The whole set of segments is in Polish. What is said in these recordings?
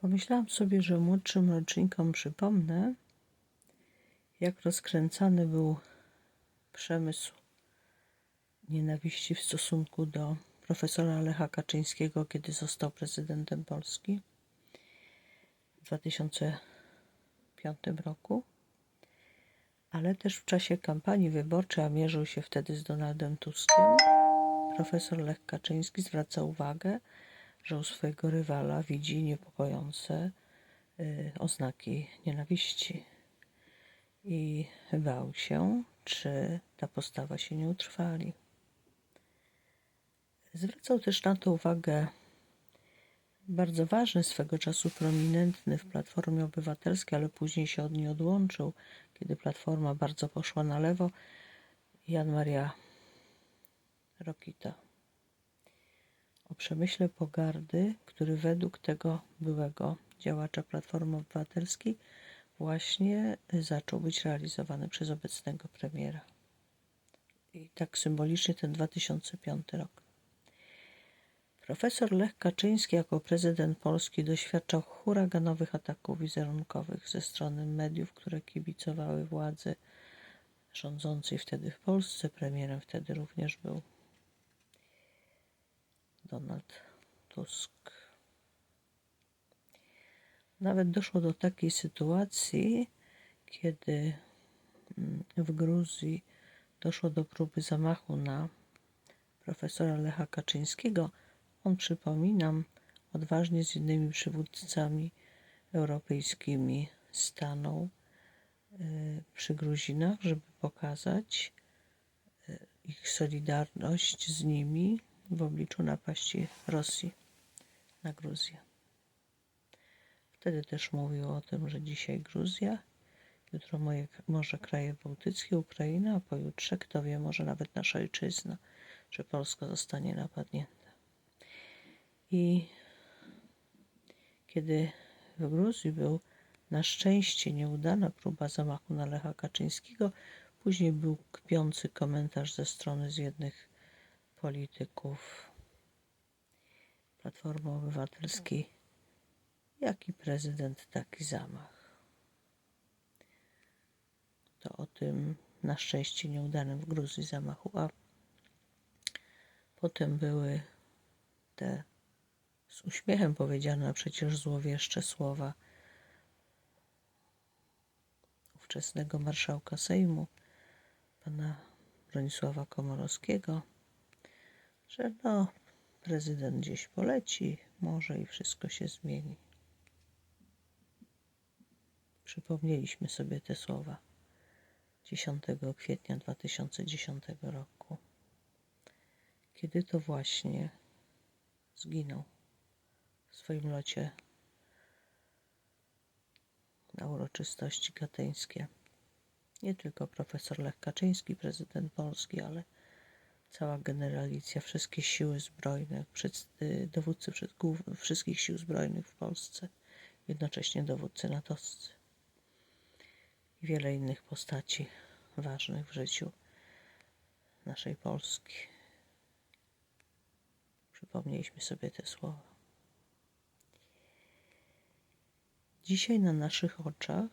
Pomyślałam sobie, że młodszym rocznikom przypomnę, jak rozkręcany był przemysł nienawiści w stosunku do profesora Lecha Kaczyńskiego, kiedy został prezydentem Polski w 2005 roku, ale też w czasie kampanii wyborczej, a mierzył się wtedy z Donaldem Tuskiem, profesor Lech Kaczyński zwraca uwagę, że u swojego rywala widzi niepokojące y, oznaki nienawiści i bał się, czy ta postawa się nie utrwali. Zwracał też na to uwagę bardzo ważny swego czasu prominentny w Platformie Obywatelskiej, ale później się od niej odłączył, kiedy Platforma bardzo poszła na lewo, Jan Maria Rokita. Przemyśle pogardy, który według tego byłego działacza Platformy Obywatelskiej właśnie zaczął być realizowany przez obecnego premiera. I tak symbolicznie ten 2005 rok. Profesor Lech Kaczyński jako prezydent Polski doświadczał huraganowych ataków wizerunkowych ze strony mediów, które kibicowały władzy rządzącej wtedy w Polsce. Premierem wtedy również był Donald Tusk. Nawet doszło do takiej sytuacji, kiedy mm, w Gruzji doszło do próby zamachu na profesora Lecha Kaczyńskiego. On, przypominam, odważnie z innymi przywódcami europejskimi stanął y, przy Gruzinach, żeby pokazać y, ich solidarność z nimi w obliczu napaści Rosji na Gruzję. Wtedy też mówił o tym, że dzisiaj Gruzja, jutro moje, może kraje bałtyckie, Ukraina, a pojutrze, kto wie, może nawet nasza ojczyzna, że Polska zostanie napadnięta. I kiedy w Gruzji był na szczęście nieudana próba zamachu na Lecha Kaczyńskiego, później był kpiący komentarz ze strony z jednych polityków Platformy Obywatelskiej, jaki prezydent, taki zamach. To o tym na szczęście nieudanym w Gruzji zamachu, a potem były te z uśmiechem powiedziane, przecież złowieszcze słowa ówczesnego marszałka Sejmu, pana Bronisława Komorowskiego, że no, prezydent gdzieś poleci, może i wszystko się zmieni. Przypomnieliśmy sobie te słowa 10 kwietnia 2010 roku, kiedy to właśnie zginął w swoim locie na uroczystości katyńskie. Nie tylko profesor Lech Kaczyński, prezydent Polski, ale cała generalicja, wszystkie siły zbrojne, y, dowódcy wszystkich sił zbrojnych w Polsce, jednocześnie dowódcy natowscy i wiele innych postaci ważnych w życiu naszej Polski. Przypomnieliśmy sobie te słowa. Dzisiaj na naszych oczach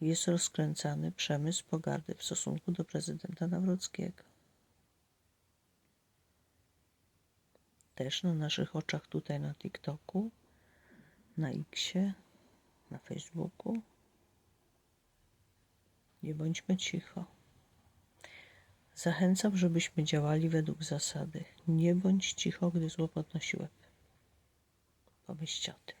jest rozkręcany przemysł pogardy w stosunku do prezydenta Nawrockiego. Też na naszych oczach tutaj na TikToku, na Xie, na Facebooku. Nie bądźmy cicho. Zachęcam, żebyśmy działali według zasady. Nie bądź cicho, gdy zło podnosi łeb. Pomyślcie o tym.